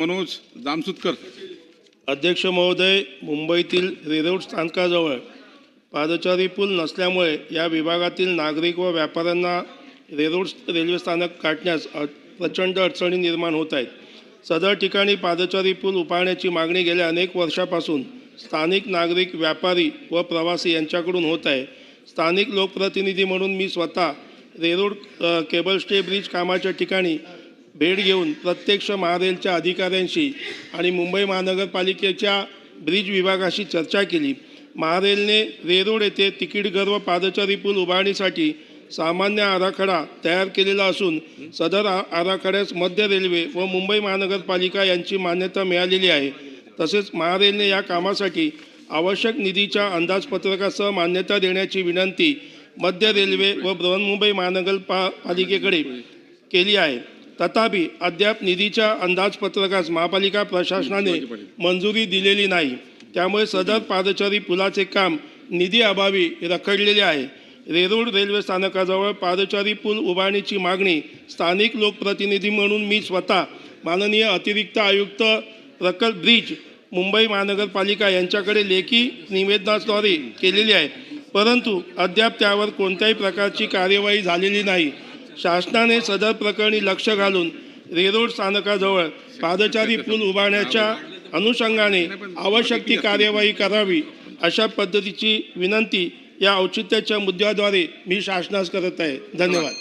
मनोज जामसुतकर. अध्यक्ष महोदय मुंबईतील रिरोड स्थानकाजवळ पादचारी पूल नसल्यामुळे या विभागातील नागरिक व व्यापाऱ्यांना रेरोड रेल्वे स्थानक गाठण्यास अ- प्रचंड अडचणी निर्माण होत आहेत. सदर ठिकाणी पादचारी पूल उभारण्याची मागणी गेल्या अनेक वर्षापासून स्थानिक नागरिक व्यापारी व प्रवासी यांच्याकडून होत आहे. स्थानिक लोकप्रतिनिधी म्हणून मी स्वतः रेरोड केबल स्टे ब्रिज कामाच्या ठिकाणी भेट घेऊन प्रत्यक्ष महारेलच्या अधिकाऱ्यांशी आणि मुंबई महानगरपालिकेच्या ब्रिज विभागाशी चर्चा केली. महारेलने रेरोड येथे तिकीट घर व पादचारी पूल उभारणीसाठी सामान्य आराखडा तयार केलेला असून सदर आराखड्यास मध्य रेल्वे व मुंबई महानगरपालिका यांची मान्यता मिळालेली आहे. तसेच महारेलने या कामासाठी आवश्यक निधीच्या अंदाजपत्रकासह मान्यता देण्याची विनंती मध्य रेल्वे व बृहन्मुंबई महानगरपा पालिकेकडे केली आहे. तथापि अद्याप निधीच्या अंदाजपत्रकास महापालिका प्रशासनाने मंजुरी दिलेली नाही. त्यामुळे सदर पादचारी पुलाचे काम निधी अभावी रखडलेले आहे. रेरूड रेल्वे स्थानकाजवळ पादचारी पूल उभारणीची मागणी स्थानिक लोकप्रतिनिधी म्हणून मी स्वतः माननीय अतिरिक्त आयुक्त प्रकल्प ब्रिज मुंबई महानगरपालिका यांच्याकडे लेखी निवेदनाद्वारे केलेली आहे. परंतु अद्याप त्यावर कोणत्याही प्रकारची कार्यवाही झालेली नाही. शासनाने सदर प्रकरणी लक्ष घालून रेरोड स्थानकाजवळ पादचारी पूल उभारण्याच्या अनुषंगाने आवश्यक ती कार्यवाही करावी अशा पद्धतीची विनंती या औचित्याच्या मुद्द्याद्वारे मी शासनास करत आहे. धन्यवाद.